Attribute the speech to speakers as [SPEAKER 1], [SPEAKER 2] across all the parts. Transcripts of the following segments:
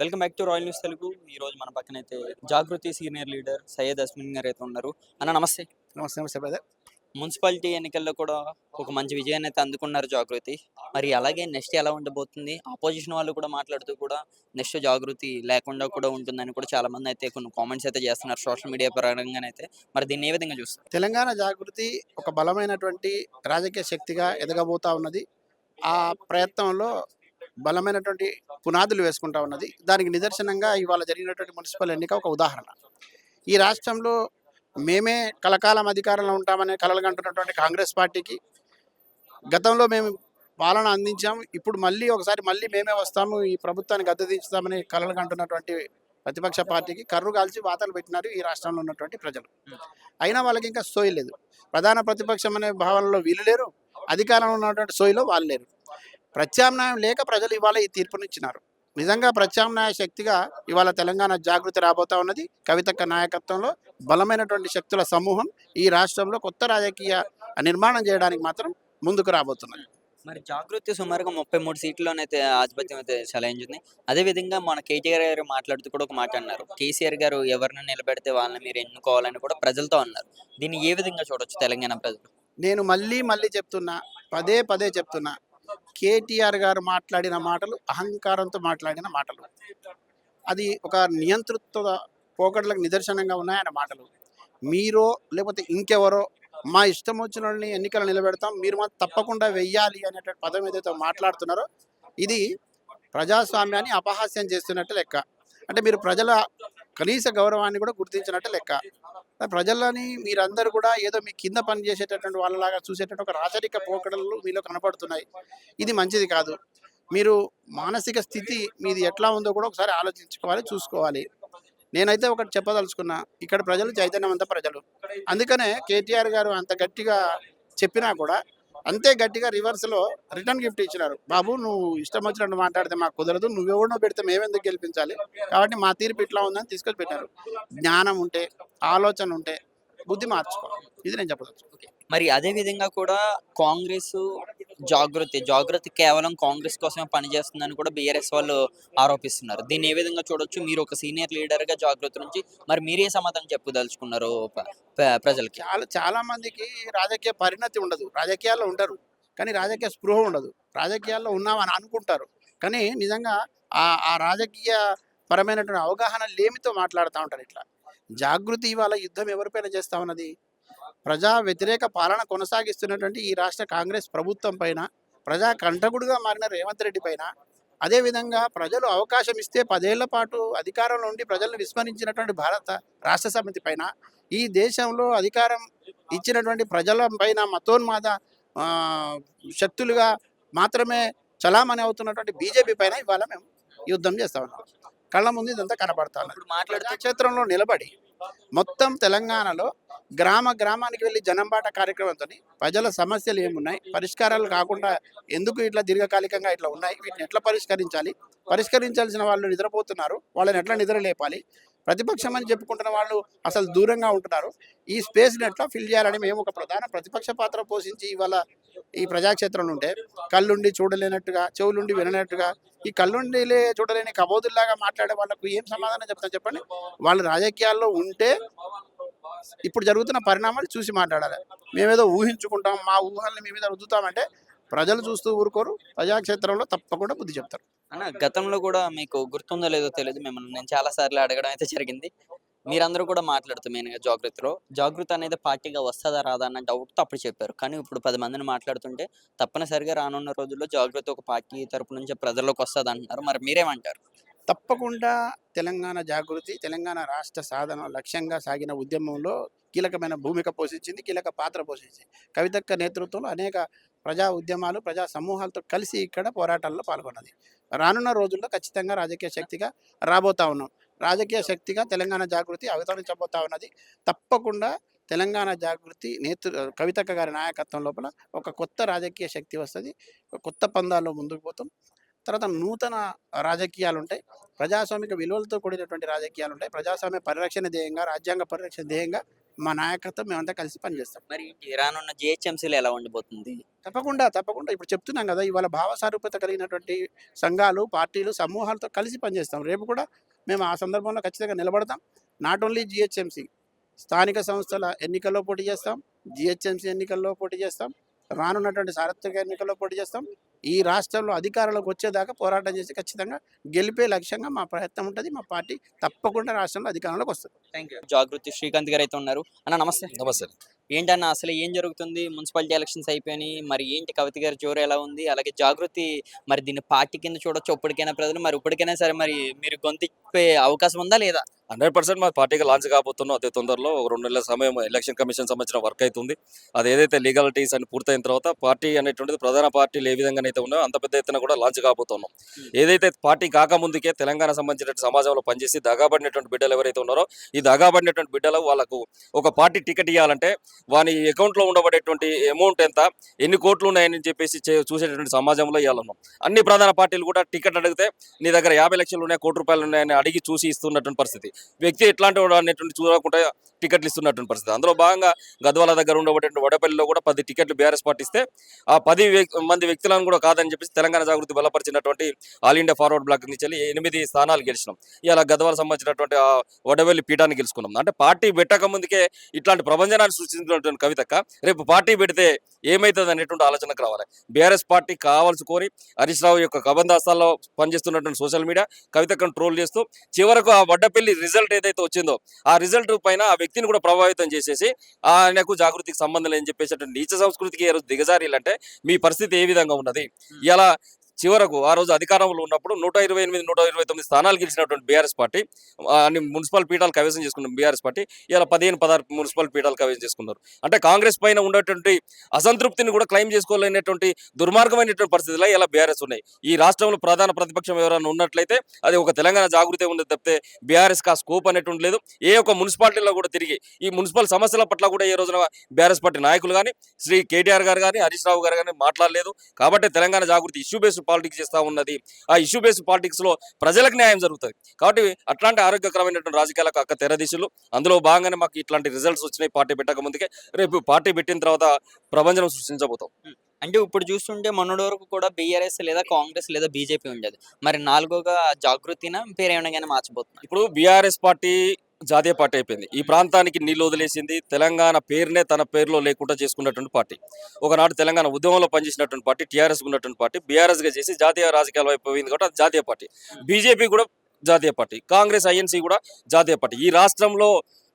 [SPEAKER 1] Welcome back to royal news Telugu. ఈ రోజు మన పక్కన అయితే జాగృతి సీనియర్ లీడర్ సయ్యద్ అస్మిన్ గారు అయితే ఉన్నారు. అన్న నమస్తే.
[SPEAKER 2] నమస్తే నమస్తే బ్రదర్
[SPEAKER 1] మున్సిపాలిటీ ఎన్నికల్లో కూడా ఒక మంచి విజయాన్ని అయితే అందుకున్నారు జాగృతి. మరి అలాగే నెక్స్ట్ ఎలా ఉండబోతుంది? ఆపోజిషన్ వాళ్ళు కూడా మాట్లాడుతూ కూడా నెక్స్ట్ జాగృతి లేకుండా కూడా ఉంటుందని కూడా చాలా మంది అయితే కొన్ని కామెంట్స్ అయితే చేస్తున్నారు సోషల్ మీడియా పరంగా అయితే. మరి దీన్ని ఏ విధంగా చూస్తారు?
[SPEAKER 2] తెలంగాణ జాగృతి ఒక బలమైనటువంటి రాజకీయ శక్తిగా ఎదగబోతా ఉన్నది. ఆ ప్రయత్నంలో బలమైనటువంటి పునాదులు వేసుకుంటా ఉన్నది. దానికి నిదర్శనంగా ఇవాళ జరిగినటువంటి మున్సిపల్ ఎన్నిక ఒక ఉదాహరణ. ఈ రాష్ట్రంలో మేమే కలకాలం అధికారంలో ఉంటామనే కలలుగంటున్నటువంటి కాంగ్రెస్ పార్టీకి గతంలో మేము పాలన అందించాం. ఇప్పుడు మళ్ళీ ఒకసారి మళ్ళీ మేమే వస్తాము ఈ ప్రభుత్వాన్ని గద్దెదించుతామని కలలుగంటున్నటువంటి ప్రతిపక్ష పార్టీకి కర్రు కాల్చి వాతలు పెట్టినారు ఈ రాష్ట్రంలో ఉన్నటువంటి ప్రజలు. అయినా వాళ్ళకి ఇంకా సోయి లేదు. ప్రధాన ప్రతిపక్షం అనే భావనలో వీళ్ళు లేరు. అధికారంలో ఉన్నటువంటి సోయిలో వాళ్ళు లేరు. ప్రత్యామ్నాయం లేక ప్రజలు ఇవాళ ఈ తీర్పునిచ్చినారు. నిజంగా ప్రత్యామ్నాయ శక్తిగా ఇవాళ తెలంగాణ జాగృతి రాబోతా ఉన్నది. కవితక్క నాయకత్వంలో బలమైనటువంటి శక్తుల సమూహం ఈ రాష్ట్రంలో కొత్త రాజకీయ నిర్మాణం చేయడానికి మాత్రం ముందుకు రాబోతున్నది.
[SPEAKER 1] మరి జాగృతి సుమారుగా ముప్పై మూడు సీట్లోనైతే ఆధిపత్యం అయితే చెలాయించింది. అదేవిధంగా మన కేటీఆర్ గారు మాట్లాడుతూ కూడా ఒక మాట అన్నారు. కేసీఆర్ గారు ఎవరిని నిలబెడితే వాళ్ళని మీరు ఎన్నుకోవాలని కూడా ప్రజలతో అన్నారు. దీన్ని ఏ విధంగా చూడొచ్చు తెలంగాణ ప్రజలు?
[SPEAKER 2] నేను మళ్ళీ మళ్ళీ చెప్తున్నా పదే పదే చెప్తున్నా. కేటీఆర్ గారు మాట్లాడిన మాటలు అహంకారంతో మాట్లాడిన మాటలు. అది ఒక నియంతృత్వ పోకడలకు నిదర్శనంగా ఉన్నాయన్న మాటలు. మీరో లేకపోతే ఇంకెవరో మా ఇష్టం వచ్చిన వాళ్ళని ఎన్నికలు నిలబెడతాం మీరు మాకు తప్పకుండా వెయ్యాలి అనేటువంటి పదం ఏదైతే మాట్లాడుతున్నారో ఇది ప్రజాస్వామ్యాన్ని అపహాస్యం చేస్తున్నట్టు లెక్క. అంటే మీరు ప్రజల కనీస గౌరవాన్ని కూడా గుర్తించినట్టు లెక్క. ప్రజలని మీరందరూ కూడా ఏదో మీ కింద పని చేసేటటువంటి వాళ్ళలాగా చూసేటటువంటి ఒక రాచరిక పోకడలు మీలో కనపడుతున్నాయి. ఇది మంచిది కాదు. మీరు మానసిక స్థితి మీది ఎట్లా ఉందో కూడా ఒకసారి ఆలోచించుకోవాలి చూసుకోవాలి. నేనైతే ఒకటి చెప్పదలుచుకున్నా ఇక్కడ ప్రజలు చైతన్యవంత ప్రజలు. అందుకనే కేటీఆర్ గారు అంత గట్టిగా చెప్పినా కూడా అంతే గట్టిగా రివర్స్లో రిటర్న్ గిఫ్ట్ ఇచ్చినారు. బాబు నువ్వు ఇష్టం వచ్చినట్టు మాట్లాడితే మాకు కుదరదు. నువ్వెవడో పెడితే మేమెందుకు గెలిపించాలి? కాబట్టి మా తీర్పు ఇట్లా ఉందని తీసుకొచ్చి పెట్టారు జ్ఞానం ఉంటే ఆలోచన ఉంటే బుద్ధి మార్చుకో. ఇది నేను చెప్పదలుచు
[SPEAKER 1] మరి అదే విధంగా కూడా కాంగ్రెస్ జాగృతి జాగృతి కేవలం కాంగ్రెస్ కోసమే పనిచేస్తుందని కూడా బీఆర్ఎస్ వాళ్ళు ఆరోపిస్తున్నారు. దీన్ని ఏ విధంగా చూడొచ్చు? మీరు ఒక సీనియర్ లీడర్గా జాగృతి నుంచి మరి మీరే సమాధానం చెప్పదలుచుకున్నారు ప్రజలకి?
[SPEAKER 2] చాలా చాలా మందికి రాజకీయ పరిణతి ఉండదు. రాజకీయాల్లో ఉంటారు కానీ రాజకీయ స్పృహ ఉండదు. రాజకీయాల్లో ఉన్నామని అనుకుంటారు. కానీ నిజంగా ఆ ఆ రాజకీయ పరమైనటువంటి అవగాహన లేమితో మాట్లాడుతూ ఉంటారు ఇట్లా. జాగృతి ఇవాళ యుద్ధం ఎవరిపైన చేస్తా ఉన్నది? ప్రజా వ్యతిరేక పాలన కొనసాగిస్తున్నటువంటి ఈ రాష్ట్ర కాంగ్రెస్ ప్రభుత్వం పైన ప్రజా కంటకుడుగా మారిన రేవంత్ రెడ్డి పైన అదేవిధంగా ప్రజలు అవకాశం ఇస్తే పదేళ్ళ పాటు అధికారంలో ఉండి ప్రజలను విస్మరించినటువంటి భారత రాష్ట్ర సమితి పైన ఈ దేశంలో అధికారం ఇచ్చినటువంటి ప్రజల పైన మతోన్మాద శక్తులుగా మాత్రమే చలామణి అవుతున్నటువంటి బీజేపీ పైన ఇవాళ మేము యుద్ధం చేస్తా ఉన్నాం. కళ్ళ ముందు ఇదంతా కనబడతా ఉన్నది.
[SPEAKER 1] మాట్లాడుతూ
[SPEAKER 2] క్షేత్రంలో నిలబడి మొత్తం తెలంగాణలో గ్రామ గ్రామానికి వెళ్ళి జనంబాట కార్యక్రమంతో ప్రజల సమస్యలు ఏమున్నాయి? పరిష్కారాలు కాకుండా ఎందుకు ఇట్లా దీర్ఘకాలికంగా ఇట్లా ఉన్నాయి? వీటిని ఎట్లా పరిష్కరించాలి? పరిష్కరించాల్సిన వాళ్ళు నిద్రపోతున్నారు. వాళ్ళని ఎట్లా నిద్ర లేపాలి? ప్రతిపక్షం అని చెప్పుకుంటున్న వాళ్ళు అసలు దూరంగా ఉంటున్నారు. ఈ స్పేస్ని ఎట్లా ఫిల్ చేయాలని మేము ఒక ప్రధాన ప్రతిపక్ష పాత్ర పోషించి ఇవాళ ఈ ప్రజాక్షేత్రంలో ఉంటే కళ్ళుండి చూడలేనట్టుగా చెవులుండి విననట్టుగా ఈ కళ్ళుండి లే- చూడలేని కబోదుల్లాగా మాట్లాడే వాళ్ళకు ఏం సమాధానం చెప్తాను చెప్పండి? వాళ్ళు రాజకీయాల్లో ఉంటే ఇప్పుడు జరుగుతున్న పరిణామాలు చూసి మాట్లాడాలి. మేమేదో ఊహించుకుంటాం మా ఊహల్ని మీ మీద రుద్దుతామంటే ప్రజలు చూస్తూ ఊరుకోరు ప్రజాక్షేత్రంలో తప్పకుండా బుద్ధి చెప్తారు.
[SPEAKER 1] అన్న గతంలో కూడా మీకు గుర్తుందో లేదో తెలియదు మిమ్మల్ని నేను చాలా సార్లు అడగడం అయితే జరిగింది. మీరందరూ కూడా మాట్లాడుతూ మెయిన్గా జాగృతిలో జాగృతి అనేది పార్టీగా వస్తుందా రాదా అన్న డౌట్తో అప్పుడు చెప్పారు. కానీ ఇప్పుడు పది మందిని మాట్లాడుతుంటే తప్పనిసరిగా రానున్న రోజుల్లో జాగృతి ఒక పార్టీ తరపు నుంచి ప్రజల్లోకి వస్తుంది అంటున్నారు. మరి మీరేమంటారు?
[SPEAKER 2] తప్పకుండా తెలంగాణ జాగృతి తెలంగాణ రాష్ట్ర సాధన లక్ష్యంగా సాగిన ఉద్యమంలో కీలకమైన భూమిక పోషించింది కీలక పాత్ర పోషించింది. కవితక్క నేతృత్వంలో అనేక ప్రజా ఉద్యమాలు ప్రజా సమూహాలతో కలిసి ఇక్కడ పోరాటాల్లో పాల్గొన్నది. రానున్న రోజుల్లో ఖచ్చితంగా రాజకీయ శక్తిగా రాబోతా ఉన్నాం. రాజకీయ శక్తిగా తెలంగాణ జాగృతి అవతరించబోతా ఉన్నది. తప్పకుండా తెలంగాణ జాగృతి నేతృ కవితక్క గారి నాయకత్వం లోపల ఒక కొత్త రాజకీయ శక్తి వస్తుంది. కొత్త పందాల్లో ముందుకు పోతాం. తర్వాత నూతన రాజకీయాలు ఉంటాయి. ప్రజాస్వామిక విలువలతో కూడినటువంటి రాజకీయాలు ఉంటాయి. ప్రజాస్వామ్య పరిరక్షణ ధ్యేయంగా రాజ్యాంగ పరిరక్షణ ధ్యేయంగా మా నాయకత్వం మేమంతా కలిసి పనిచేస్తాం.
[SPEAKER 1] మరి ఏంటి రానున్న జిహెచ్ఎంసీలో ఎలా ఉండబోతుంది
[SPEAKER 2] తప్పకుండా తప్పకుండా. ఇప్పుడు చెప్తున్నాం కదా ఇవాళ భావ సారూప్యత కలిగినటువంటి సంఘాలు పార్టీలు సమూహాలతో కలిసి పనిచేస్తాం. రేపు కూడా మేము ఆ సందర్భంలో ఖచ్చితంగా నిలబడతాం. నాట్ ఓన్లీ జిహెచ్ఎంసీ స్థానిక సంస్థల ఎన్నికల్లో పోటీ చేస్తాం. జిహెచ్ఎంసీ ఎన్నికల్లో పోటీ చేస్తాం. రానున్నటువంటి సార్వత్రిక ఎన్నికల్లో పోటీ చేస్తాం. ఈ రాష్ట్రంలో అధికారంలోకి వచ్చేదాకా పోరాటం చేసి ఖచ్చితంగా గెలిపే లక్ష్యంగా మా ప్రయత్నం ఉంటుంది. మా పార్టీ తప్పకుండా రాష్ట్రంలో అధికారంలోకి వస్తుంది.
[SPEAKER 1] థ్యాంక్ యూ జాగృతి శ్రీకాంత్ గారు అయితే ఉన్నారు. అన్న నమస్తే.
[SPEAKER 3] నమస్తే.
[SPEAKER 1] ఏంటన్న అసలు ఏం జరుగుతుంది? మున్సిపాలిటీ ఎలక్షన్స్ అయిపోయినాయి. మరి ఏంటి కవిత గారి జోరు ఎలా ఉంది? అలాగే జాగృతి మరి దీన్ని పార్టీ కింద చూడొచ్చు? ఇప్పటికైనా ప్రజలు? మరి ఇప్పటికైనా సరే మరి మీరు గొంతిప్పే అవకాశం ఉందా లేదా?
[SPEAKER 3] హండ్రెడ్ పర్సెంట్ మా పార్టీకి లాంచ్ కాబోతున్నాం. అతి తొందరలో ఒక రెండు నెలల సమయం ఎలక్షన్ కమిషన్ సంబంధించిన వర్క్ అవుతుంది అది ఏదైతే లీగాలిటీస్ అని పూర్తయిన తర్వాత పార్టీ అనేటువంటిది ప్రధాన పార్టీలు ఏ విధంగా అయితే ఉన్నాయో అంత పెద్ద ఎత్తున కూడా లాంచ్ కాబోతున్నాం. ఏదైతే పార్టీ కాకముందుకే తెలంగాణ సంబంధించిన సమాజంలో పనిచేసి దగాబడినటువంటి బిడ్డలు ఎవరైతే ఉన్నారో ఈ దగాబడినటువంటి బిడ్డలు వాళ్ళకు ఒక పార్టీ టికెట్ ఇవ్వాలంటే వాని అకౌంట్లో ఉండబడేటువంటి అమౌంట్ ఎంత ఎన్ని కోట్లు ఉన్నాయని చెప్పేసి చూసేటటువంటి సమాజంలో ఇవ్వాలన్నాం అన్ని. ప్రధాన పార్టీలు కూడా టికెట్ అడిగితే నీ దగ్గర యాభై లక్షలు ఉన్నాయి కోటి రూపాయలు ఉన్నాయని అడిగి చూసి ఇస్తున్నటువంటి పరిస్థితి. వ్యక్తి ఎట్లాంటి వాడు అనేటువంటి చూడకుండా టికెట్లు ఇస్తున్నటువంటి పరిస్థితి. అందులో భాగంగా గద్వాల దగ్గర ఉండబడేటువంటి వడపల్లిలో కూడా పది టికెట్లు బీఆర్ఎస్ పార్టీ ఇస్తే ఆ పది మంది వ్యక్తులను కూడా కాదని చెప్పేసి తెలంగాణ జాగృతి బలపరిచినటువంటి ఆల్ ఇండియా ఫార్వర్డ్ బ్లాక్ నుంచి వెళ్ళి ఎనిమిది స్థానాలు గెలిచినాం. ఇలా గద్వాల సంబంధించినటువంటి ఆ వడవల్లి పీఠాన్ని గెలుచుకున్నాం. అంటే పార్టీ పెట్టక ముందుకే ఇట్లాంటి ప్రపంచనాన్ని సృష్టించినటువంటి కవితక్క రేపు పార్టీ పెడితే ఏమవుతుంది అనేటువంటి ఆలోచనకు రావాలి. బీఆర్ఎస్ పార్టీ కావాల్సి కోరి హరీష్ రావు యొక్క కబందాస్తాల్లో పనిచేస్తున్నటువంటి సోషల్ మీడియా కవితక్కను ట్రోల్ చేస్తూ చివరకు ఆ వడ్డపల్లి రిజల్ట్ ఏదైతే వచ్చిందో ఆ రిజల్ట్ పైన ఆ వ్యక్తిని కూడా ప్రభావితం చేసేసి ఆయనకు జాగృతికి సంబంధం లేని చెప్పేసి నీచ సంస్కృతికి దిగజారీలంటే మీ పరిస్థితి ఏ విధంగా ఉన్నది? ఇలా చివరకు ఆ రోజు అధికారంలో ఉన్నప్పుడు నూట ఇరవై ఎనిమిది నూట ఇరవై తొమ్మిది స్థానాలు గెలిచినటువంటి బీఆర్ఎస్ పార్టీ అన్ని మున్సిపల్ పీఠాలు కవేశం చేసుకున్న బీఆర్ఎస్ పార్టీ ఇలా పదిహేను పదహారు మున్సిపల్ పీఠాలు కవేశం చేసుకున్నారు. అంటే కాంగ్రెస్ పైన ఉన్నటువంటి అసంతృప్తిని కూడా క్లెయిమ్ చేసుకోలేనటువంటి దుర్మార్గమైనటువంటి పరిస్థితుల్లో ఇలా బీఆర్ఎస్ ఉన్నాయి. ఈ రాష్ట్రంలో ప్రధాన ప్రతిపక్షం ఎవరైనా ఉన్నట్లయితే అది ఒక తెలంగాణ జాగృతి ఉంది తప్పితే బీఆర్ఎస్కి ఆ స్కోప్ అనేటువంటి లేదు. ఏ ఒక్క మున్సిపాలిటీలో కూడా తిరిగి ఈ మున్సిపల్ సమస్యల పట్ల కూడా ఏ రోజున బీఆర్ఎస్ పార్టీ నాయకులు కానీ శ్రీ కేటీఆర్ గారు కానీ హరీష్ రావు గారు కానీ మాట్లాడలేదు. కాబట్టి Telangana Jagruthi issue based politics చేస్తూ ఉన్నది. ఆ ఇష్యూ బేస్డ్ పాలిటిక్స్లో ప్రజలకు న్యాయం జరుగుతుంది. కాబట్టి అట్లాంటి ఆరోగ్యకరమైనటువంటి రాజకీయాలకు అక్క తెరదీశలు అందులో భాగంగానే మాకు ఇట్లాంటి రిజల్ట్స్ వచ్చినాయి పార్టీ పెట్టక ముందుకే. రేపు పార్టీ పెట్టిన తర్వాత ప్రపంచం సృష్టించబోతాం.
[SPEAKER 1] అంటే ఇప్పుడు చూస్తుంటే మొన్నటి వరకు కూడా బీఆర్ఎస్ లేదా కాంగ్రెస్ లేదా బీజేపీ ఉండేది. మరి నాలుగోగా జాగృతిన పేరు ఏమైనా మార్చబోతున్నారు
[SPEAKER 3] ఇప్పుడు బీఆర్ఎస్ పార్టీ జాతీయ పార్టీ అయిపోయింది. ఈ ప్రాంతానికి నీళ్ళు వదిలేసింది. తెలంగాణ పేరునే తన పేరులో లేకుండా చేసుకున్నటువంటి పార్టీ. ఒకనాడు తెలంగాణ ఉద్యమంలో పనిచేసినటువంటి పార్టీ టీఆర్ఎస్ ఉన్నటువంటి పార్టీ బీఆర్ఎస్గా చేసి జాతీయ రాజకీయాలు అయిపోయింది కాబట్టి జాతీయ పార్టీ. బీజేపీ కూడా జాతీయ పార్టీ. కాంగ్రెస్ ఐఎన్సీ కూడా జాతీయ పార్టీ. ఈ రాష్ట్రంలో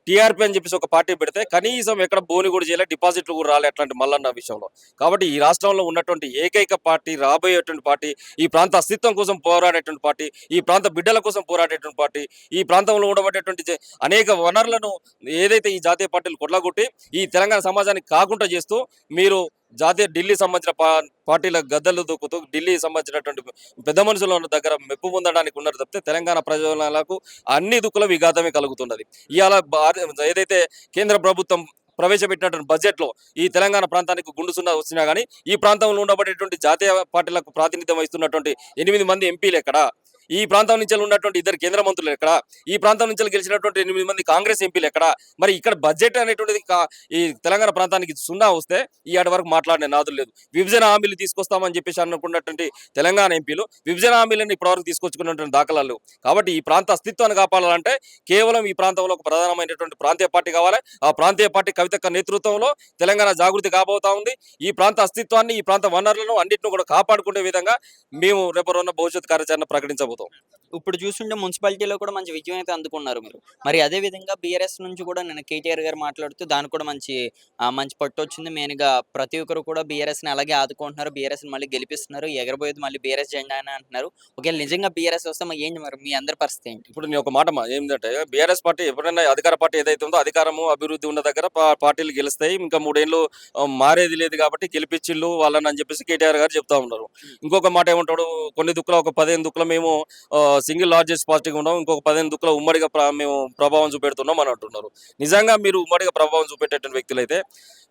[SPEAKER 3] టీఆర్పీ అని చెప్పేసి ఒక పార్టీ పెడితే కనీసం ఎక్కడ బోని కూడా చేయలే డిపాజిట్లు కూడా రాలే అట్లాంటి మల్లన్న విషయంలో. కాబట్టి ఈ రాష్ట్రంలో ఉన్నటువంటి ఏకైక పార్టీ రాబోయేటువంటి పార్టీ ఈ ప్రాంత అస్తిత్వం కోసం పోరాడేటువంటి పార్టీ ఈ ప్రాంత బిడ్డల కోసం పోరాడేటువంటి పార్టీ ఈ ప్రాంతంలో ఉండబడేటువంటి అనేక వనరులను ఏదైతే ఈ జాతీయ పార్టీలు కొట్లాగొట్టి ఈ తెలంగాణ సమాజానికి కాకుండా చేస్తూ మీరు జాతీయ ఢిల్లీ సంబంధించిన పార్టీల గద్దలు దూకుతూ ఢిల్లీ సంబంధించినటువంటి పెద్ద మనుషుల దగ్గర మెప్పు పొందడానికి ఉన్నారు తప్పితే తెలంగాణ ప్రజలకు అన్ని దుక్కుల విఘాతమే కలుగుతున్నది. ఇవాళ భార- ఏదైతే కేంద్ర ప్రభుత్వం ప్రవేశపెట్టినటువంటి బడ్జెట్లో ఈ తెలంగాణ ప్రాంతానికి గుండు సున్నా వచ్చినా కానీ ఈ ప్రాంతంలో ఉండబడేటువంటి జాతీయ పార్టీలకు ప్రాతినిధ్యం వహిస్తున్నటువంటి ఎనిమిది మంది ఎంపీలు ఎక్కడ? ఈ ప్రాంతం నుంచి ఉన్నటువంటి ఇద్దరు కేంద్ర మంత్రులు ఎక్కడ? ఈ ప్రాంతం నుంచి గెలిచినటువంటి ఎనిమిది మంది కాంగ్రెస్ ఎంపీలు ఎక్కడ? మరి ఇక్కడ బడ్జెట్ అనేటువంటిది కా- ఈ తెలంగాణ ప్రాంతానికి సున్నా వస్తే ఈ ఆడ వరకు మాట్లాడిన నాదులు లేదు. విభజన హామీలు తీసుకొస్తామని చెప్పేసి అనుకున్నటువంటి తెలంగాణ ఎంపీలు విభజన హామీలను ఇప్పటివరకు తీసుకొచ్చుకున్నటువంటి దాఖలాలు కాబట్టి ఈ ప్రాంత అస్తిత్వాన్ని కాపాడాలంటే కేవలం ఈ ప్రాంతంలో ఒక ప్రధానమైనటువంటి ప్రాంతీయ పార్టీ కావాలి. ఆ ప్రాంతీయ పార్టీ కవితక్క నేతృత్వంలో తెలంగాణ జాగృతి కాబోతా ఉంది. ఈ ప్రాంత అస్తిత్వాన్ని ఈ ప్రాంత వనరులను అన్నింటిని కూడా కాపాడుకునే విధంగా మేము రేపు రోజున భవిష్యత్ కార్యాచరణ ప్రకటించబోతాం
[SPEAKER 1] ఇప్పుడు చూస్తుంటే మున్సిపాలిటీలో కూడా మంచి విజయం అయితే అందుకున్నారు మీరు. మరి అదే విధంగా బీఆర్ఎస్ నుంచి కూడా నేను కేటీఆర్ గారు మాట్లాడుతూ దానికి కూడా మంచి మంచి పట్టు వచ్చింది. మెయిన్గా ప్రతి ఒక్కరు కూడా బీఆర్ఎస్ని అలాగే ఆదుకుంటున్నారు. బీఆర్ఎస్ని మళ్ళీ గెలిపిస్తున్నారు. ఎగరబోయేది మళ్ళీ బీఆర్ఎస్ జెండా అని అంటున్నారు. ఒకవేళ నిజంగా బీఆర్ఎస్ వస్తే మరి ఏంటి మరి మీ అందరి పరిస్థితి ఏంటి?
[SPEAKER 3] ఇప్పుడు నేను ఒక మాట మా- ఏంటంటే బీఆర్ఎస్ పార్టీ ఎప్పుడైనా అధికార పార్టీ ఏదైతే ఉందో అధికారము అభివృద్ధి ఉన్న దగ్గర పార్టీలు గెలుస్తాయి. ఇంకా మూడేళ్ళు మారేది లేదు కాబట్టి గెలిపించిళ్ళు వాళ్ళని అని చెప్పేసి కేటీఆర్ గారు చెప్తా ఉన్నారు. ఇంకొక మాట ఏమంటాడు? కొన్ని దుక్కుల ఒక పదిహేను దుక్కుల మేము సింగిల్ లార్జెస్ట్ పార్టీగా ఉన్నాం ఇంకొక పదిహేను దుక్కుల ఉమ్మడిగా మేము ప్రభావం చూపెడుతున్నాం అని అంటున్నారు. నిజంగా మీరు ఉమ్మడిగా ప్రభావం చూపెట్టేటువంటి వ్యక్తులు అయితే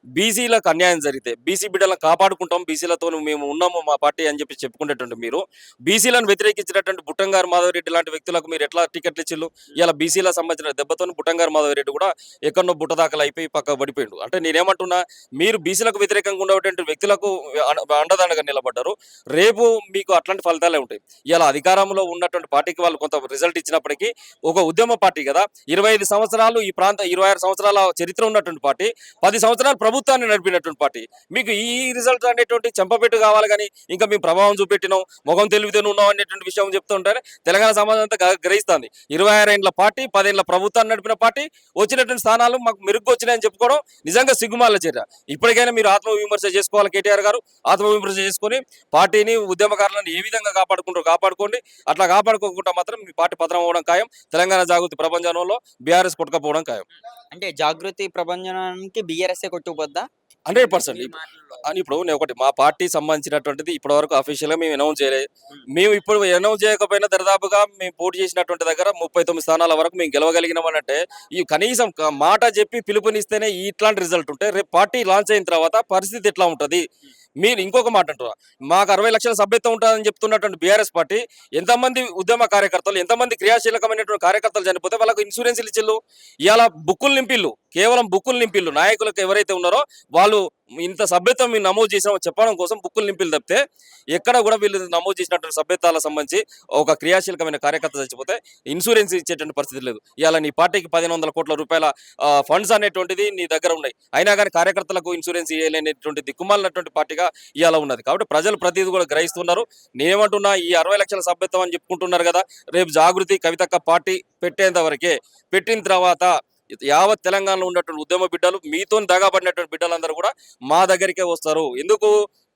[SPEAKER 3] బీసీలకు అన్యాయం జరిగితే బీసీ బిడ్డలను కాపాడుకుంటాం బీసీలతో మేము ఉన్నాము మా పార్టీ అని చెప్పి చెప్పుకునేటువంటి మీరు బీసీలను వ్యతిరేకించినటువంటి బుట్టంగారు మాధవరెడ్డి లాంటి వ్యక్తులకు మీరు ఎట్లా టికెట్లు ఇచ్చిల్లు ఇలా బీసీలకు సంబంధించిన దెబ్బతో బుట్టంగారు మాధవరెడ్డి కూడా ఎక్కడో బుట్ట దాఖలు అయిపోయి పక్క పడిపోయిండు. అంటే నేనేమంటున్నా మీరు బీసీలకు వ్యతిరేకంగా ఉండేటువంటి వ్యక్తులకు అండదండగా నిలబడ్డారు. రేపు మీకు అట్లాంటి ఫలితాలే ఉంటాయి. ఇలా అధికారంలో ఉన్నటువంటి పార్టీకి వాళ్ళు కొంత రిజల్ట్ ఇచ్చినప్పటికీ ఒక ఉద్యమ పార్టీ కదా. ఇరవై ఐదు సంవత్సరాలు ఈ ప్రాంత ఇరవై ఆరు సంవత్సరాల చరిత్ర ఉన్నటువంటి పార్టీ. పది సంవత్సరాలు ప్రభుత్వాన్ని నడిపినటువంటి పార్టీ. మీకు ఈ రిజల్ట్ అనేటువంటి చెంపపెట్టు కావాలి కానీ ఇంకా మేము ప్రభావం చూపెట్టినాం ముఖం తెలివితేనే ఉన్నాం అనేటువంటి విషయం చెప్తూ తెలంగాణ సమాజం అంతా గ్రహిస్తుంది. ఇరవై ఆరు పార్టీ పదేళ్ళ ప్రభుత్వాన్ని నడిపిన పార్టీ వచ్చినటువంటి స్థానాలు మాకు మెరుగ్గా వచ్చినాయని చెప్పుకోవడం నిజంగా సిగ్గుమాల చర్య. ఇప్పటికైనా మీరు ఆత్మవిమర్శ చేసుకోవాలి కేటీఆర్ గారు. ఆత్మవిమర్శ చేసుకొని పార్టీని ఉద్యమకారులను ఏ విధంగా కాపాడుకుంటారో కాపాడుకోండి. అట్లా కాపాడుకోకుండా మాత్రం మీ పార్టీ పత్రం అవ్వడం ఖాయం. తెలంగాణ జాగృతి ప్రపంచంలో బీఆర్ఎస్ కొట్టుకపోవడం ఖాయం.
[SPEAKER 1] అంటే జాగృతి ప్రభంజనానికి బీఆర్ఎస్ఏ కొట్టుకుపోద్దా
[SPEAKER 3] హండ్రెడ్ పర్సెంట్. అని ఇప్పుడు నేను ఒకటి మా పార్టీ సంబంధించినటువంటిది ఇప్పటి వరకు అఫీషియల్గా మేము అనౌన్స్ చేయలేదు మేము ఇప్పుడు అనౌన్స్ చేయకపోయినా దరిదాపుగా మేము పోటీ చేసినటువంటి దగ్గర ముప్పై తొమ్మిది స్థానాల వరకు మేము గెలవగలిగినాం అంటే ఈ కనీసం మాట చెప్పి పిలుపునిస్తేనే ఇట్లాంటి రిజల్ట్ ఉంటే రేపు పార్టీ లాంచ్ అయిన తర్వాత పరిస్థితి ఎట్లా ఉంటది? మీరు ఇంకొక మాట అంటారా మాకు అరవై లక్షల సభ్యత్వం ఉంటుందని చెప్తున్నటువంటి బీఆర్ఎస్ పార్టీ ఎంతమంది ఉద్యమ కార్యకర్తలు ఎంతమంది క్రియాశీలకమైనటువంటి కార్యకర్తలు చనిపోతే వాళ్ళకు ఇన్సూరెన్స్లు ఇచ్చిల్లు ఇవాళ బుక్కులు నింపిల్లు కేవలం బుక్కులు నింపిల్లు నాయకులకు ఎవరైతే ఉన్నారో వాళ్ళు ఇంత సభ్యత్వం మీరు నమోదు చేసామో చెప్పడం కోసం బుక్కులు నింపిల్లు తప్పితే ఎక్కడ కూడా వీళ్ళు నమోదు చేసినటువంటి సభ్యత్వాలకు సంబంధించి ఒక క్రియాశీలకమైన కార్యకర్త చచ్చిపోతే ఇన్సూరెన్స్ ఇచ్చేటువంటి పరిస్థితి లేదు. ఇవాళ నీ పార్టీకి పదిహేను వందల కోట్ల రూపాయల ఫండ్స్ అనేటువంటిది నీ దగ్గర ఉన్నాయి. అయినా కానీ కార్యకర్తలకు ఇన్సూరెన్స్ ఇవ్వలేనటువంటి దిక్కుమాలినటువంటి పార్టీగా ఇవాళ ఉన్నది. కాబట్టి ప్రజలు ప్రతిదీ కూడా గ్రహిస్తున్నారు. నేనేమంటున్నా ఈ అరవై లక్షల సభ్యత్వం అని చెప్పుకుంటున్నారు కదా రేపు జాగృతి కవితక్క పార్టీ పెట్టేంత వరకే. పెట్టిన తర్వాత యావత్ తెలంగాణలో ఉన్నటువంటి ఉద్యమ బిడ్డలు మీతో దగాబడినటువంటి బిడ్డలందరూ కూడా మా దగ్గరికే వస్తారు. ఎందుకు?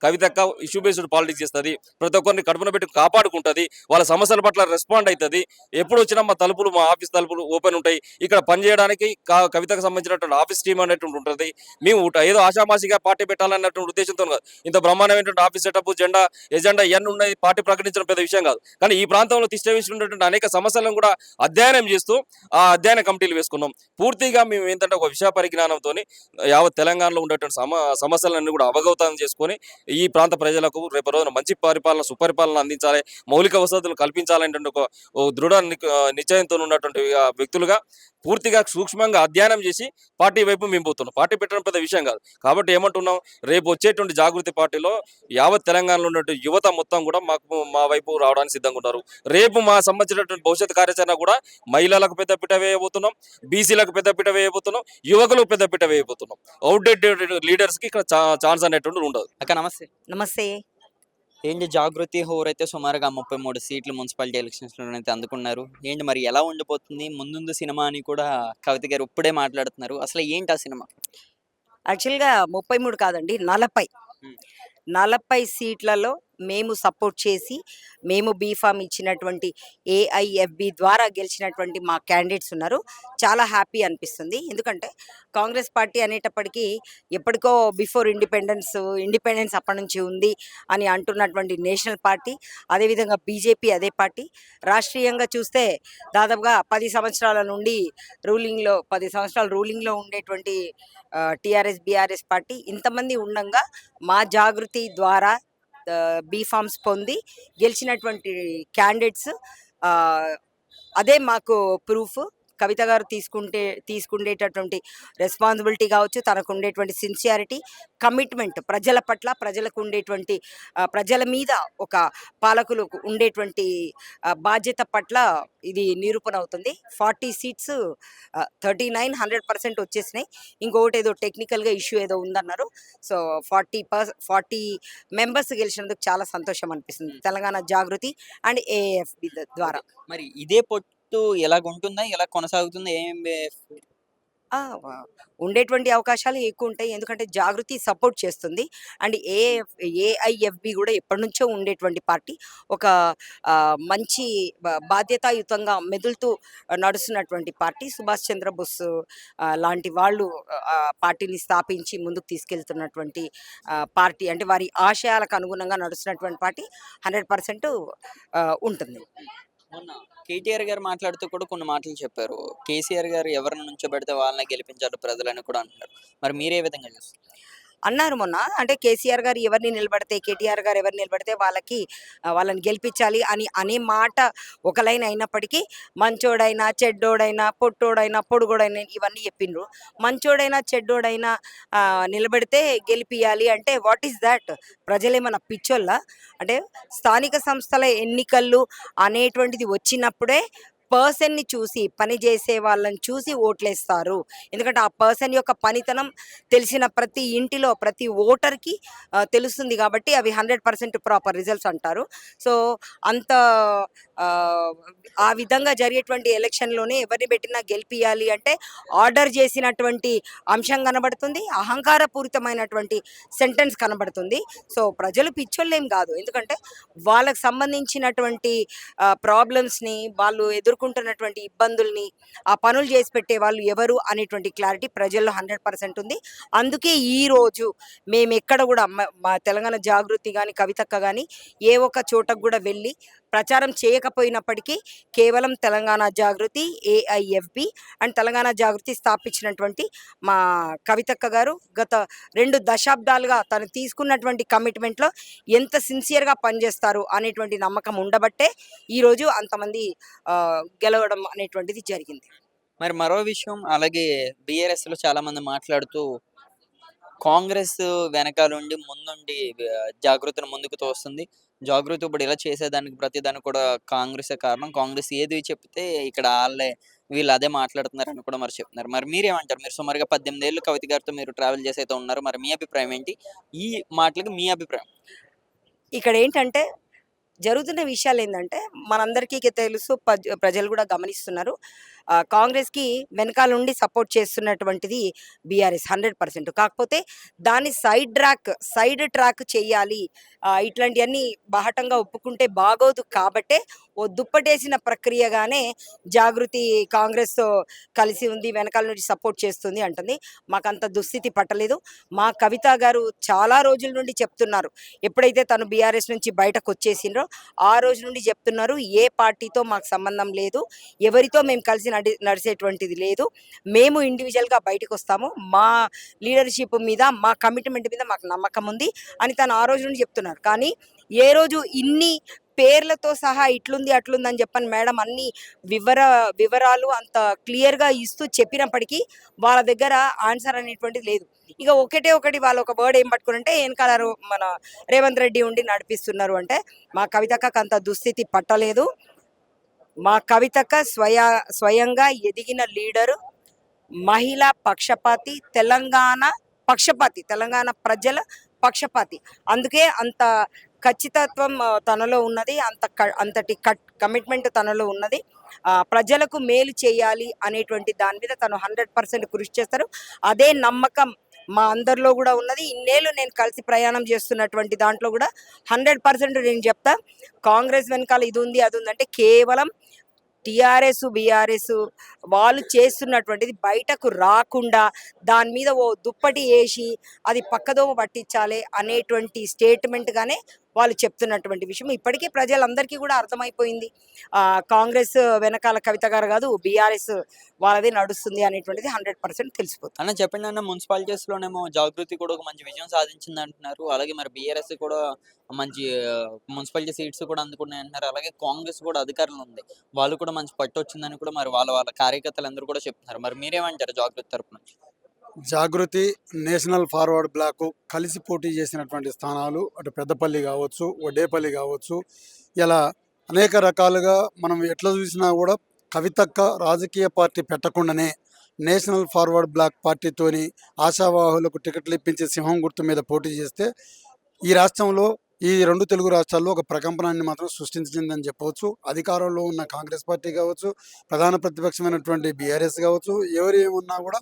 [SPEAKER 3] కవితక్క ఇష్యూ బేస్డ్ పాలిటిక్స్ చేస్తుంది. ప్రతి ఒక్కరిని కడుపున పెట్టి కాపాడుకుంటుంది. వాళ్ళ సమస్యల పట్ల రెస్పాండ్ అవుతుంది ఎప్పుడు వచ్చినా మా తలుపులు మా ఆఫీస్ తలుపులు ఓపెన్ ఉంటాయి. ఇక్కడ పనిచేయడానికి కవితకు సంబంధించినటువంటి ఆఫీస్ టీమ్ అనేటువంటి ఉంటుంది. మేము ఏదో ఆషామాషిగా పార్టీ పెట్టాలన్నటువంటి ఉద్దేశంతో కాదు. ఇంత బ్రహ్మాండమైనటువంటి ఆఫీస్ సెటప్ జెండా ఎజెండా ఇవన్నీ ఉన్నాయి. పార్టీ ప్రకటించడం పెద్ద విషయం కాదు. కానీ ఈ ప్రాంతంలో తిష్టవేసినటువంటి అనేక సమస్యలను కూడా అధ్యయనం చేస్తూ ఆ అధ్యయన కమిటీలు వేసుకున్నాం. పూర్తిగా మేము ఏంటంటే ఒక విషయ పరిజ్ఞానంతో యావత్ తెలంగాణలో ఉండేటువంటి సమ సమస్యలన్నీ కూడా అవగతం చేసుకొని ఈ ప్రాంత ప్రజలకు రేపు రోజున మంచి పరిపాలన సుపరిపాలన అందించాలి మౌలిక వసతులు కల్పించాలనేటువంటి ఒక దృఢ నిశ్చయంతో ఉన్నటువంటి వ్యక్తులుగా పూర్తిగా సూక్ష్మంగా అధ్యయనం చేసి పార్టీ వైపు మేము పోతున్నాం. పార్టీ పెట్టడం పెద్ద విషయం కాదు. కాబట్టి ఏమంటున్నాం? రేపు వచ్చేటువంటి జాగృతి పార్టీలో యావత్ తెలంగాణలో ఉన్నటువంటి యువత మొత్తం కూడా మాకు మా వైపు రావడానికి సిద్ధంగా ఉన్నారు. రేపు మా సంబంధించినటువంటి భవిష్యత్ కార్యాచరణ కూడా మహిళలకు పెద్దపీట వేయబోతున్నాం. బీసీలకు పెద్దపీట వేయబోతున్నాం. యువకులకు పెద్దపీట వేయబోతున్నాం. అవుట్డేటెడ్ లీడర్స్కి ఇక్కడ ఛాన్స్ అనేటువంటి ఉండదు.
[SPEAKER 1] అక్క నమస్తే.
[SPEAKER 4] నమస్తే.
[SPEAKER 1] ఏంటి జాగృతి హోర్ అయితే సుమారుగా ముప్పై మూడు సీట్లు మున్సిపాలిటీ ఎలక్షన్స్లో అయితే అందుకున్నారు. ఏంటి మరి ఎలా ఉండిపోతుంది? ముందుందు సినిమా అని కూడా కవిత గారు ఇప్పుడే మాట్లాడుతున్నారు. అసలు ఏంటి ఆ సినిమా?
[SPEAKER 4] యాక్చువల్గా ముప్పై మూడు కాదండి నలభై. నలభై సీట్లలో మేము సపోర్ట్ చేసి మేము బీఫామ్ ఇచ్చినటువంటి ఏఐఎఫ్బి ద్వారా గెలిచినటువంటి మా క్యాండిడేట్స్ ఉన్నారు. చాలా హ్యాపీ అనిపిస్తుంది. ఎందుకంటే కాంగ్రెస్ పార్టీ అనేటప్పటికీ ఎప్పటికో బిఫోర్ ఇండిపెండెన్స్ ఇండిపెండెన్స్ అప్పటి నుంచి ఉంది అని అంటున్నటువంటి నేషనల్ పార్టీ అదేవిధంగా బీజేపీ అదే పార్టీ. రాష్ట్రీయంగా చూస్తే దాదాపుగా పది సంవత్సరాల నుండి రూలింగ్లో పది సంవత్సరాలు రూలింగ్లో ఉండేటువంటి టీఆర్ఎస్ బీఆర్ఎస్ పార్టీ ఇంతమంది ఉండంగా మా జాగృతి ద్వారా బీఫామ్స్ పొంది గెలిచినటువంటి క్యాండిడేట్స్ అదే మాకు ప్రూఫ్. కవిత గారు తీసుకుంటే తీసుకుండేటటువంటి రెస్పాన్సిబిలిటీ కావచ్చు తనకు ఉండేటువంటి సిన్సియారిటీ కమిట్మెంట్ ప్రజల పట్ల ప్రజలకు ఉండేటువంటి ప్రజల మీద ఒక పాలకులకు ఉండేటువంటి బాధ్యత పట్ల ఇది నిరూపణ అవుతుంది forty seats thirty nine hundred percent వచ్చేసినాయి. ఇంకొకటి ఏదో టెక్నికల్గా ఇష్యూ ఏదో ఉందన్నారు. సో ఫార్టీ పర్స్ ఫార్టీ మెంబర్స్ గెలిచినందుకు చాలా సంతోషం అనిపిస్తుంది తెలంగాణ జాగృతి అండ్ ఏఎఫ్బి ద్వారా.
[SPEAKER 1] మరి ఇదే పొట్టు ఎలాగ ఉంటుందా? ఎలా కొనసాగుతుందా? ఏం
[SPEAKER 4] ఆ, ఉండేటువంటి అవకాశాలు ఎక్కువ ఉంటాయి ఎందుకంటే జాగృతి సపోర్ట్ చేస్తుంది. అండ్ ఏ ఏఐఎఫ్బి కూడా ఎప్పటి నుంచో ఉండేటువంటి పార్టీ. ఒక ఆ, మంచి బా బాధ్యతాయుతంగా మెదులుతూ నడుస్తున్నటువంటి పార్టీ. సుభాష్ చంద్రబోస్ ఆ, లాంటి వాళ్ళు ఆ, పార్టీని స్థాపించి ముందుకు తీసుకెళ్తున్నటువంటి ఆ, పార్టీ. అంటే వారి ఆశయాలకు అనుగుణంగా నడుస్తున్నటువంటి పార్టీ హండ్రెడ్ పర్సెంట్ ఉంటుంది.
[SPEAKER 1] మొన్న కేటీఆర్ గారు మాట్లాడుతూ కూడా కొన్ని మాటలు చెప్పారు. కేసీఆర్ గారు ఎవరిని నుంచోబెడితే వాళ్ళని గెలిపించారు ప్రజలని కూడా అంటున్నారు. మరి మీరే విధంగా చూస్తారు
[SPEAKER 4] అన్నారు మొన్న. అంటే కేసీఆర్ గారు ఎవరిని నిలబడితే కేటీఆర్ గారు ఎవరిని నిలబడితే వాళ్ళకి వాళ్ళని గెలిపించాలి అని అనే మాట ఒక లైన్ అయినప్పటికీ మంచోడైనా చెడ్డోడైనా పొట్టోడైనా పొడుగోడైనా ఇవన్నీ చెప్పిండ్రు. మంచోడైనా చెడ్డోడైనా నిలబడితే గెలిపియాలి అంటే వాట్ ఈస్ దాట్ ప్రజలేమన్నా పిచ్చోళ్ళ? అంటే స్థానిక సంస్థల ఎన్నికలు అనేటువంటిది వచ్చినప్పుడే పర్సన్ని చూసి పని చేసే వాళ్ళని చూసి ఓట్లేస్తారు. ఎందుకంటే ఆ పర్సన్ యొక్క పనితనం తెలిసిన ప్రతి ఇంటిలో ప్రతి ఓటర్కి తెలుస్తుంది కాబట్టి అవి హండ్రెడ్ పర్సెంట్ ప్రాపర్ రిజల్ట్స్ అంటారు. సో అంత ఆ, విధంగా జరిగేటువంటి ఎలక్షన్లోనే ఎవరిని పెట్టినా గెలిపియాలి అంటే ఆర్డర్ చేసినటువంటి అంశం కనబడుతుంది. అహంకారపూరితమైనటువంటి సెంటెన్స్ కనబడుతుంది. సో ప్రజలు పిచ్చోళ్ళేం కాదు. ఎందుకంటే వాళ్ళకు సంబంధించినటువంటి ప్రాబ్లమ్స్ని వాళ్ళు ఎదుర్కొంటున్నటువంటి ఇబ్బందుల్ని ఆ పనులు చేసి పెట్టే వాళ్ళు ఎవరు అనేటువంటి క్లారిటీ ప్రజల్లో హండ్రెడ్ పర్సెంట్ ఉంది. అందుకే ఈ రోజు మేము ఎక్కడ కూడా మా తెలంగాణ జాగృతి కానీ కవితక్క కానీ ఏ ఒక్క చోటకు కూడా వెళ్ళి ప్రచారం చేయకపోయినప్పటికీ కేవలం తెలంగాణ జాగృతి ఏఐఎఫ్బి అండ్ తెలంగాణ జాగృతి స్థాపించినటువంటి మా కవితక్క గారు గత రెండు దశాబ్దాలుగా తను తీసుకున్నటువంటి కమిట్మెంట్లో ఎంత సిన్సియర్గా పనిచేస్తారు అనేటువంటి నమ్మకం ఉండబట్టే ఈరోజు అంతమంది గెలవడం అనేటువంటిది జరిగింది.
[SPEAKER 1] మరి మరో విషయం అలాగే బీఆర్ఎస్లో చాలామంది మాట్లాడుతూ కాంగ్రెస్ వెనకాలండి ముందుండి జాగ్రత్తను ముందుకు తోస్తుంది. జాగృతి ఇప్పుడు ఇలా చేసేదానికి ప్రతిదానికి కూడా కాంగ్రెస్ కారణం. కాంగ్రెస్ ఏది చెప్తే ఇక్కడ వాళ్ళే వీళ్ళు అదే మాట్లాడుతున్నారు అని కూడా మరి చెప్తున్నారు. మరి మీరేమంటారు? మీరు సుమారుగా పద్దెనిమిది ఏళ్ళు కవిత గారితో మీరు ట్రావెల్ చేసైతే ఉన్నారు. మరి మీ అభిప్రాయం ఏంటి? ఈ మాటలకు మీ అభిప్రాయం?
[SPEAKER 4] ఇక్కడ ఏంటంటే జరుగుతున్న విషయాలు ఏంటంటే మనందరికీ తెలుసు ప్రజలు కూడా గమనిస్తున్నారు. కాంగ్రెస్కి వెనకాల నుండి సపోర్ట్ చేస్తున్నటువంటిది బీఆర్ఎస్ హండ్రెడ్ పర్సెంట్. కాకపోతే దాన్ని సైడ్ ట్రాక్ సైడ్ ట్రాక్ చేయాలి. ఇట్లాంటివన్నీ బాహటంగా ఒప్పుకుంటే బాగోదు కాబట్టే ఓ దుప్పటేసిన ప్రక్రియగానే జాగృతి కాంగ్రెస్తో కలిసి ఉంది వెనకాల నుండి సపోర్ట్ చేస్తుంది అంటుంది. మాకంత దుస్థితి పట్టలేదు. మా కవిత గారు చాలా రోజుల నుండి చెప్తున్నారు. ఎప్పుడైతే తను బీఆర్ఎస్ నుంచి బయటకు వచ్చేసిండ్రో ఆ రోజు నుండి చెప్తున్నారు ఏ పార్టీతో మాకు సంబంధం లేదు ఎవరితో మేము కలిసి నడి నడిచేటువంటిది లేదు. మేము ఇండివిజువల్గా బయటకు వస్తాము మా లీడర్షిప్ మీద మా కమిట్మెంట్ మీద మాకు నమ్మకం ఉంది అని తను ఆ రోజు నుండి చెప్తున్నారు. కానీ ఏ రోజు ఇన్ని పేర్లతో సహా ఇట్లుంది అట్లుంది అని చెప్పని మేడం అన్ని వివర వివరాలు అంత క్లియర్గా ఇస్తూ చెప్పినప్పటికీ వాళ్ళ దగ్గర ఆన్సర్ అనేటువంటిది లేదు. ఇక ఒకటే ఒకటి వాళ్ళు ఒక వర్డ్ ఏం పట్టుకునంటే వెనకాల మన రేవంత్ రెడ్డి ఉండి నడిపిస్తున్నారు. అంటే మా కవితకు అంత దుస్థితి పట్టలేదు. మా కవితక స్వయ స్వయంగా ఎదిగిన లీడరు మహిళా పక్షపాతి తెలంగాణ పక్షపాతి తెలంగాణ ప్రజల పక్షపాతి. అందుకే అంత ఖచ్చితత్వం తనలో ఉన్నది అంత క- అంతటి కట్ కమిట్మెంట్ తనలో ఉన్నది. ప్రజలకు మేలు చేయాలి అనేటువంటి దాని మీద తను హండ్రెడ్ పర్సెంట్ కృషి చేస్తారు. అదే నమ్మకం మా అందరిలో కూడా ఉన్నది. ఇన్నేళ్ళు నేను కలిసి ప్రయాణం చేస్తున్నటువంటి దాంట్లో కూడా హండ్రెడ్ పర్సెంట్ నేను చెప్తా. కాంగ్రెస్ వెనకాల ఇది ఉంది అది ఉందంటే కేవలం టీఆర్ఎస్ బీఆర్ఎస్ వాళ్ళు చేస్తున్నటువంటిది బయటకు రాకుండా దాని మీద ఓ దుప్పటి వేసి అది పక్కదోమ పట్టించాలి అనేటువంటి స్టేట్మెంట్గానే వాళ్ళు చెప్తున్నటువంటి విషయం. ఇప్పటికీ ప్రజలందరికీ కూడా అర్థమైపోయింది. ఆ, కాంగ్రెస్ వెనకాల కవిత గారు కాదు బీఆర్ఎస్ వాళ్ళది నడుస్తుంది అనేటువంటిది హండ్రెడ్ పర్సెంట్ తెలిసిపోతుంది.
[SPEAKER 1] అన్న చెప్పండి అన్న మున్సిపాలిటీస్ లోనేమో జాగృతి కూడా ఒక మంచి విజయం సాధించింది అంటున్నారు అలాగే మరి బీఆర్ఎస్ కూడా మంచి మున్సిపాలిటీ సీట్స్ కూడా అందుకున్నాయి అంటున్నారు అలాగే కాంగ్రెస్ కూడా అధికారంలో ఉంది. వాళ్ళు కూడా మంచి పట్టు వచ్చిందని కూడా మరి వాళ్ళ వాళ్ళ కార్యకర్తలు అందరూ కూడా చెప్తున్నారు. మరి మీరేమంటారు జాగృతి తరపు నుంచి?
[SPEAKER 5] జాగృతి నేషనల్ ఫార్వర్డ్ బ్లాక్ కలిసి పోటీ చేసినటువంటి స్థానాలు అటు పెద్దపల్లి కావచ్చు వడ్డేపల్లి కావచ్చు ఇలా అనేక రకాలుగా మనం ఎట్లా చూసినా కూడా కవితక్క రాజకీయ పార్టీ పెట్టకుండానే నేషనల్ ఫార్వర్డ్ బ్లాక్ పార్టీతోని ఆశావాహులకు టికెట్లు ఇప్పించే సింహం గుర్తు మీద పోటీ చేస్తే ఈ రాష్ట్రంలో ఈ రెండు తెలుగు రాష్ట్రాల్లో ఒక ప్రకంపనాన్ని మాత్రం సృష్టించిందని చెప్పవచ్చు. అధికారంలో ఉన్న కాంగ్రెస్ పార్టీ కావచ్చు ప్రధాన ప్రతిపక్షమైనటువంటి బీఆర్ఎస్ కావచ్చు ఎవరు ఏమున్నా కూడా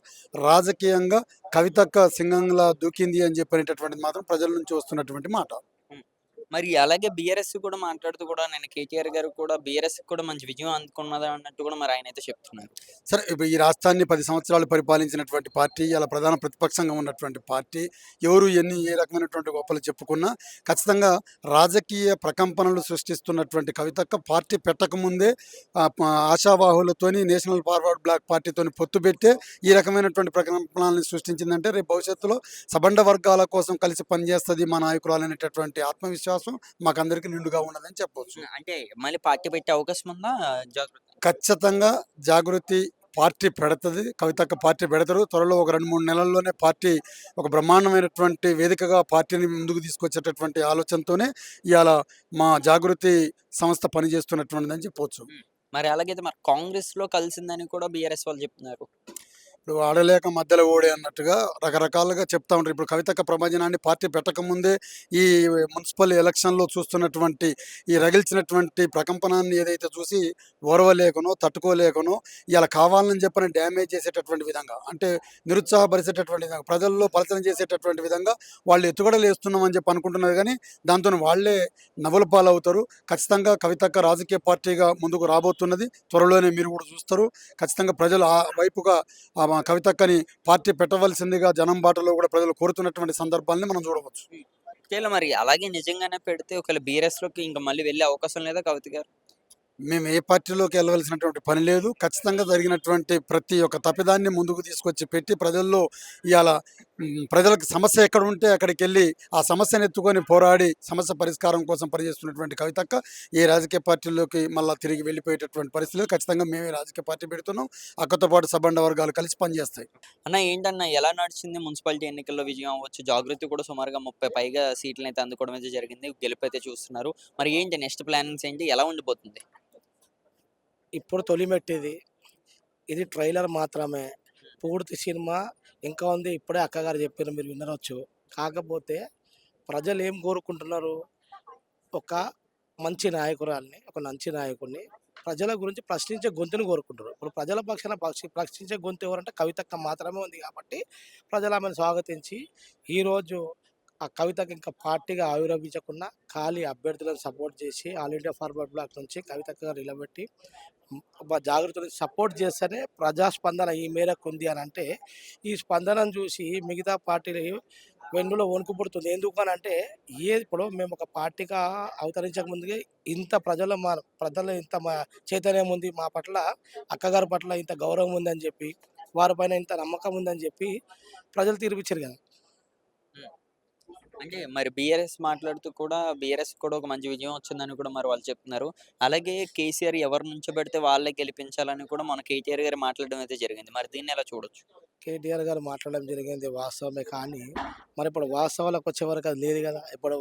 [SPEAKER 5] రాజకీయంగా కవితక్క సింగంలా దూకింది అని చెప్పినటువంటిది మాత్రం ప్రజల నుంచి వస్తున్నటువంటి మాట.
[SPEAKER 1] మరి అలాగే బీఆర్ఎస్ కూడా మాట్లాడుతూ కూడా నేను కేటీఆర్ గారు కూడా బీఆర్ఎస్ కూడా మంచి విజయం అందుకున్నదా అన్నట్టు కూడా మరి ఆయన అయితే చెప్తున్నారు.
[SPEAKER 5] సరే ఇప్పుడు ఈ రాష్ట్రాన్ని పది సంవత్సరాలు పరిపాలించినటువంటి పార్టీ ఇలా ప్రధాన ప్రతిపక్షంగా ఉన్నటువంటి పార్టీ ఎవరు ఎన్ని ఏ రకమైనటువంటి గొప్పలు చెప్పుకున్నా ఖచ్చితంగా రాజకీయ ప్రకంపనలు సృష్టిస్తున్నటువంటి కవితక్క పార్టీ పెట్టకముందే ఆశావాహులతోని నేషనల్ ఫార్వర్డ్ బ్లాక్ పార్టీతోని పొత్తు పెట్టే ఈ రకమైనటువంటి ప్రకంపనల్ని సృష్టించిందంటే రేపు భవిష్యత్తులో సబండ వర్గాల కోసం కలిసి పనిచేస్తుంది మా నాయకురాలు అనేటటువంటి ఆత్మవిశ్వాసం మాకందరికీ నిండుగా ఉన్నదని చెప్పవచ్చు
[SPEAKER 1] అంటే మళ్ళీ పార్టీ పెట్టే అవకాశం ఉందా? జాగ్రత్త
[SPEAKER 5] ఖచ్చితంగా జాగృతి పార్టీ పెడుతుంది. కవితక్క పార్టీ పెడతారు. త్వరలో ఒక రెండు మూడు నెలల్లోనే పార్టీ ఒక బ్రహ్మాండమైనటువంటి వేదికగా పార్టీని ముందుకు తీసుకొచ్చేటటువంటి ఆలోచనతోనే ఇవాళ మా జాగృతి సంస్థ పనిచేస్తున్నటువంటిదని చెప్పవచ్చు
[SPEAKER 1] మరి అలాగైతే మరి కాంగ్రెస్లో కలిసిందని కూడా బీఆర్ఎస్ వాళ్ళు చెప్తున్నారు.
[SPEAKER 5] ఇప్పుడు ఆడలేక మధ్యలో ఓడే అన్నట్టుగా రకరకాలుగా చెప్తా ఉంటారు. ఇప్పుడు కవితక్క ప్రభంజనాన్ని పార్టీ పెట్టకముందే ఈ మున్సిపల్ ఎలక్షన్లో చూస్తున్నటువంటి ఈ రగిల్చినటువంటి ప్రకంపనాన్ని ఏదైతే చూసి ఓర్వలేకనో తట్టుకోలేకనో ఇలా కావాలని చెప్పని డ్యామేజ్ చేసేటటువంటి విధంగా అంటే నిరుత్సాహపరిచేటటువంటి విధంగా ప్రజల్లో పలచన చేసేటటువంటి విధంగా వాళ్ళు ఎత్తుగడలు వేస్తున్నామని చెప్పి అనుకుంటున్నారు. కానీ దాంతో వాళ్ళే నవ్వుల పాలవుతారు. ఖచ్చితంగా కవితక్క రాజకీయ పార్టీగా ముందుకు రాబోతున్నది. త్వరలోనే మీరు కూడా చూస్తారు. ఖచ్చితంగా ప్రజలు ఆ వైపుగా కవితక్కని పార్టీ పెట్టవలసిందిగా జనం బాటలో కూడా ప్రజలు కోరుతున్నటువంటి సందర్భాల్ని మనం చూడవచ్చు.
[SPEAKER 1] ఒకవేళ మరి అలాగే నిజంగానే పెడితే ఒకవేళ బీఆర్ఎస్లోకి ఇంకా మళ్ళీ వెళ్ళే అవకాశం లేదా కవిత గారు?
[SPEAKER 5] మేము ఏ పార్టీలోకి వెళ్ళవలసినటువంటి పని లేదు. ఖచ్చితంగా జరిగినటువంటి ప్రతి ఒక్క తప్పిదాన్ని ముందుకు తీసుకొచ్చి పెట్టి ప్రజల్లో ఇవాళ ప్రజలకు సమస్య ఎక్కడ ఉంటే అక్కడికి వెళ్ళి ఆ సమస్యను ఎత్తుకొని పోరాడి సమస్య పరిష్కారం కోసం పనిచేస్తున్నటువంటి కవితక్క ఏ రాజకీయ పార్టీలోకి మళ్ళీ తిరిగి వెళ్ళిపోయేటటువంటి పరిస్థితులు ఖచ్చితంగా మేమే రాజకీయ పార్టీ పెడుతున్నాం. అక్కతో పాటు సబండ వర్గాలు కలిసి పనిచేస్తాయి.
[SPEAKER 1] అన్న ఏంటన్న ఎలా నడిచింది మున్సిపాలిటీ ఎన్నికల్లో విజయం? అవ్వచ్చు జాగృతి కూడా సుమారుగా ముప్పై పైగా సీట్లు అయితే అందుకోవడం అయితే జరిగింది. గెలుపు అయితే చూస్తున్నారు. మరి ఏంటి నెక్స్ట్ ప్లానింగ్స్ ఏంటి? ఎలా ఉండిపోతుంది?
[SPEAKER 6] ఇప్పుడు తొలిమెట్టిది ఇది ట్రైలర్ మాత్రమే. పూర్తి సినిమా ఇంకా ఉంది. ఇప్పుడే అక్కగారు చెప్పారు మీరు వినవచ్చు కాకపోతే ప్రజలు ఏం కోరుకుంటున్నారు? ఒక మంచి నాయకురాల్ని ఒక మంచి నాయకుడిని ప్రజల గురించి ప్రశ్నించే గొంతుని కోరుకుంటారు ఇప్పుడు ప్రజల పక్షాన ప్రశ్నించే గొంతు ఎవరంటే కవితక్క మాత్రమే ఉంది కాబట్టి ప్రజలు ఆమెను స్వాగతించి ఈరోజు ఆ కవితకి ఇంకా పార్టీగా ఆవిర్భవించకుండా ఖాళీ అభ్యర్థులను సపోర్ట్ చేసి ఆల్ ఇండియా ఫార్వర్డ్ బ్లాక్ నుంచి కవితగా నిలబెట్టి మా జాగ్రత్తలు సపోర్ట్ చేస్తేనే ప్రజాస్పందన ఈ మేరకు ఉంది అని అంటే ఈ స్పందనను చూసి మిగతా పార్టీలు వెన్నులో వణుకు పుడుతుంది. ఎందుకు అని అంటే ఏ ఇప్పుడు మేము ఒక పార్టీగా అవతరించక ముందుగా ఇంత ప్రజల మా ప్రజలు ఇంత మా చైతన్యం ఉంది మా పట్ల అక్కగారి పట్ల ఇంత గౌరవం ఉందని చెప్పి వారిపైన ఇంత నమ్మకం ఉందని చెప్పి ప్రజలు తీర్పిచ్చారు కదా.
[SPEAKER 1] అంటే మరి బీఆర్ఎస్ మాట్లాడుతూ కూడా బీఆర్ఎస్ కూడా ఒక మంచి విజయం వచ్చిందని కూడా మరి వాళ్ళు చెప్తున్నారు. అలాగే కేసీఆర్ ఎవరు నుంచో పెడితే వాళ్ళే గెలిపించాలని కూడా మన కేటీఆర్ గారు మాట్లాడడం అయితే జరిగింది. మరి దీన్ని ఎలా చూడొచ్చు?
[SPEAKER 6] కేటీఆర్ గారు మాట్లాడడం జరిగింది వాస్తవమే కానీ మరి ఇప్పుడు వాస్తవాలకు వచ్చే వరకు అది లేదు కదా. ఇప్పుడు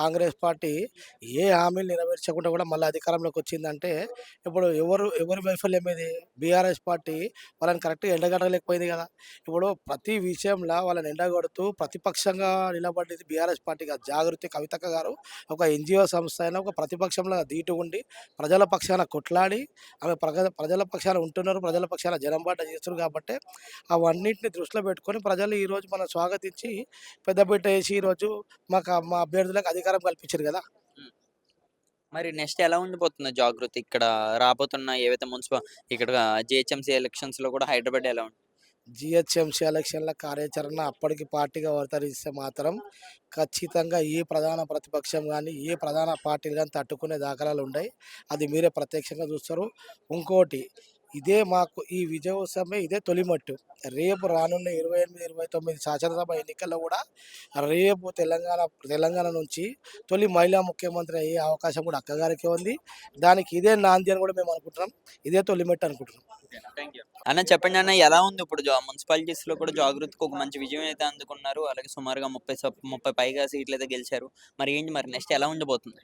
[SPEAKER 6] కాంగ్రెస్ పార్టీ ఏ హామీలు నెరవేర్చకుండా కూడా మళ్ళీ అధికారంలోకి వచ్చిందంటే ఇప్పుడు ఎవరు ఎవరి వైఫల్యం ఇది బీఆర్ఎస్ పార్టీ వాళ్ళని కరెక్ట్గా ఎండగడలేకపోయింది కదా. ఇప్పుడు ప్రతి విషయంలో వాళ్ళని ఎండగడుతూ ప్రతిపక్షంగా నిలబడేది బీఆర్ఎస్ పార్టీ జాగృతి కవితక్క గారు ఒక ఎన్జిఓ సంస్థ అయినా ఒక ప్రతిపక్షంలో దీటు ఉండి ప్రజల పక్షాన కొట్లాడి ఆమె ప్రజ ప్రజల పక్షాన ఉంటున్నారు ప్రజల పక్షాన జనం బాట చేస్తున్నారు కాబట్టి అవన్నీ అవన్నింటిని దృష్టిలో పెట్టుకొని ప్రజలు ఈరోజు మనం స్వాగతించి పెద్దపీట వేసి ఈరోజు మాకు మా అభ్యర్థులకు అధికారం కల్పించారు కదా.
[SPEAKER 1] మరి నెక్స్ట్ ఎలా ఉండిపోతుంది జాగృతి? ఇక్కడ రాబోతున్న ఏవైతే మున్సిపల్ ఇక్కడ జిహెచ్ఎంసీ ఎలక్షన్స్లో కూడా హైదరాబాద్ ఎలా ఉంటుంది
[SPEAKER 6] జిహెచ్ఎంసీ ఎలక్షన్ల కార్యాచరణ అప్పటికి పార్టీగా అవతరిస్తే మాత్రం ఖచ్చితంగా ఏ ప్రధాన ప్రతిపక్షం కానీ ఏ ప్రధాన పార్టీలు కానీ తట్టుకునే దాఖలాలు ఉన్నాయి అది మీరే ప్రత్యక్షంగా చూస్తారు. ఇంకోటి ఇదే మాకు ఈ విజయోత్సవమే ఇదే తొలిమట్టు రేపు రానున్న ఇరవై ఎనిమిది ఇరవై తొమ్మిది శాసనసభ ఎన్నికల్లో కూడా రేపు తెలంగాణ తెలంగాణ నుంచి తొలి మహిళా ముఖ్యమంత్రి అయ్యే అవకాశం కూడా అక్కగారికి ఉంది. దానికి ఇదే నాంది అని కూడా మేము అనుకుంటున్నాం. ఇదే తొలిమెట్టు అనుకుంటున్నాం.
[SPEAKER 1] అన్న చెప్పండి అన్న ఎలా ఉంది ఇప్పుడు జా- మున్సిపాలిటీస్లో కూడా జాగృతికి ఒక మంచి విజయం అయితే అందుకున్నారు. అలాగే సుమారుగా ముప్పై ముప్పై పైగా సీట్లు అయితే గెలిచారు. మరి ఏంటి మరి నెక్స్ట్ ఎలా ఉండబోతుంది?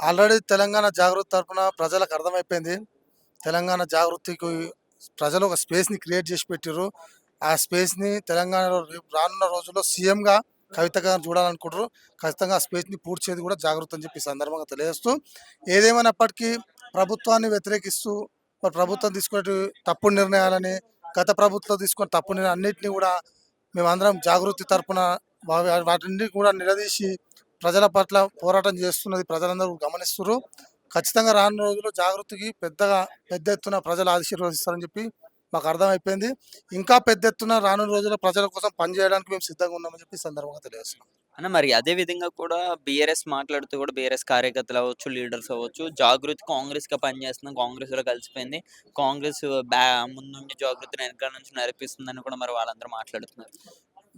[SPEAKER 7] ఆల్రెడీ తెలంగాణ జాగృతి తరపున ప్రజలకు అర్థమైపోయింది. తెలంగాణ జాగృతికి ప్రజలు ఒక స్పేస్ని క్రియేట్ చేసి పెట్టారు ఆ స్పేస్ని తెలంగాణలో రానున్న రోజుల్లో సీఎంగా కవిత గారు చూడాలనుకుంటారు ఖచ్చితంగా ఆ స్పేస్ని పూర్తి చేయదు కూడా జాగ్రత్త అని చెప్పి సందర్భంగా తెలియజేస్తూ ఏదేమైనప్పటికీ ప్రభుత్వాన్ని వ్యతిరేకిస్తూ మరి ప్రభుత్వం తీసుకునే తప్పుడు నిర్ణయాలని గత ప్రభుత్వం తీసుకున్న తప్పు నిర్ణయాలు అన్నింటినీ కూడా మేమందరం జాగృతి తరపున వాటిని కూడా నిలదీసి ప్రజల పట్ల పోరాటం చేస్తున్నది ప్రజలందరూ గమనిస్తున్నారు ఖచ్చితంగా రానున్న రోజుల్లో జాగృతికి పెద్దగా పెద్ద ఎత్తున ప్రజలు ఆశీర్వదిస్తారని చెప్పి మాకు అర్థమైపోయింది. ఇంకా పెద్ద ఎత్తున రానున్న రోజుల్లో ప్రజల కోసం పనిచేయడానికి మేము సిద్ధంగా ఉన్నామని చెప్పి సందర్భంగా తెలియజేస్తున్నాం.
[SPEAKER 1] అన్న మరి అదే విధంగా కూడా బీఆర్ఎస్ మాట్లాడుతూ కూడా బీఆర్ఎస్ కార్యకర్తలు అవ్వచ్చు లీడర్స్ అవ్వచ్చు జాగృతి కాంగ్రెస్గా పనిచేస్తుంది కాంగ్రెస్లో కలిసిపోయింది. కాంగ్రెస్ బ్యా ముందుండి జాగృతిని వెనకాల నుంచి నడిపిస్తుందని కూడా మరి వాళ్ళందరూ మాట్లాడుతున్నారు.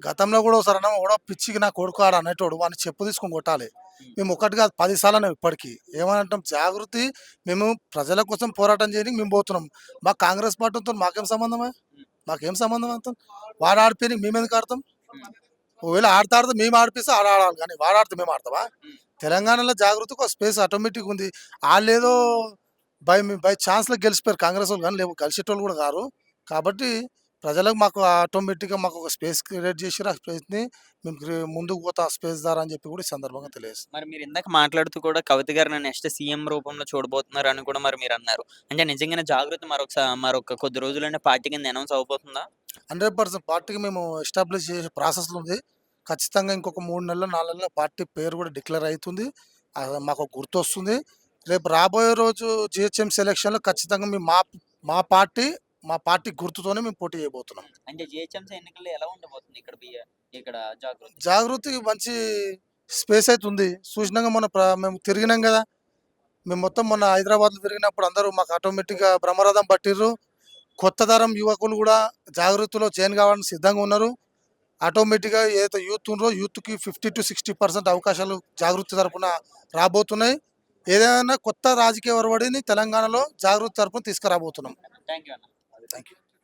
[SPEAKER 7] గతంలో కూడా ఒకసారి కూడా పిచ్చికి నా కొడుకు ఆడ అనేటోడు వాడిని చెప్పు తీసుకొని కొట్టాలి. మేము ఒకటి కాదు పది సార్లు అన్నాం ఇప్పటికీ. ఏమంటాం జాగృతి మేము ప్రజల కోసం పోరాటం చేయడానికి మేము పోతున్నాం. మా కాంగ్రెస్ పార్టీతో మాకేం సంబంధమే? మాకేం సంబంధం అంత? వాడు ఆడిపోయి మేము ఎందుకు ఆడతాం? ఒకవేళ ఆడతా ఆడితే మేము ఆడిపిస్తే ఆడ ఆడాలి కానీ వాడు ఆడితే మేము ఆడతామా? తెలంగాణలో జాగృతికి ఒక స్పేస్ ఆటోమేటిక్ ఉంది. వాళ్ళు ఏదో బై బై ఛాన్స్లో గెలిచిపోయారు. కాంగ్రెస్ వాళ్ళు కానీ లేవు. కలిసేటోళ్ళు కూడా కారు. కాబట్టి ప్రజలకు మాకు ఆటోమేటిక్గా మాకు ఒక స్పేస్ క్రియేట్ చేసి ఆ స్పేస్ని మేము క్రి- ముందుకు పోతా ఆ స్పేస్ ద్వారా అని చెప్పి కూడా ఈ సందర్భంగా తెలియజేస్తాం
[SPEAKER 1] మరి మీరు ఇందాక మాట్లాడుతూ కూడా కవిత గారిని నెక్స్ట్ సీఎం రూపంలో చూడబోతున్నారు అని కూడా మరి మీరు అన్నారు. అంటే నిజంగానే జాగృతి మరొకసారి మరొక కొద్ది రోజులైనా పార్టీ కింద అనౌన్స్ అవబోతుందా
[SPEAKER 7] హండ్రెడ్ పర్సెంట్ పార్టీకి మేము ఎస్టాబ్లిష్ చేసే ప్రాసెస్లో ఉంది. ఖచ్చితంగా ఇంకొక మూడు నెలలు నాలుగు నెలల పార్టీ పేరు కూడా డిక్లేర్ అవుతుంది అది మాకు ఒక గుర్తు వస్తుంది రేపు రాబోయే రోజు జిహెచ్ఎం సెలక్షన్లో ఖచ్చితంగా మేము మా మా పార్టీ మా పార్టీ గుర్తుతోనే మేము పోటీ చేయబోతున్నాం.
[SPEAKER 1] అంటే జిహెచ్ఎంసీ ఎన్నికల్లో ఎలా ఉండబోతుంది ఇక్కడ జాగృతి?
[SPEAKER 7] జాగృతికి మంచి స్పేస్ అయితే ఉంది. చూసినాక మొన్న మేము తిరిగినాం కదా. మేము మొత్తం మొన్న హైదరాబాద్లో తిరిగినప్పుడు అందరూ మాకు ఆటోమేటిక్గా బ్రహ్మరథం పట్టిర్రు. కొత్త తరం యువకులు కూడా జాగృతిలో జాయిన్ కావాలని సిద్ధంగా ఉన్నారు. ఆటోమేటిక్గా ఏదైతే యూత్ ఉన్నారో యూత్కి ఫిఫ్టీ టు సిక్స్టీ పర్సెంట్ అవకాశాలు జాగృతి తరపున రాబోతున్నాయి. ఏదైనా కొత్త రాజకీయ ఒరవడిని తెలంగాణలో జాగృతి తరపున తీసుకురాబోతున్నాం.
[SPEAKER 1] థ్యాంక్ యూ అన్న
[SPEAKER 7] థ్యాంక్ యూ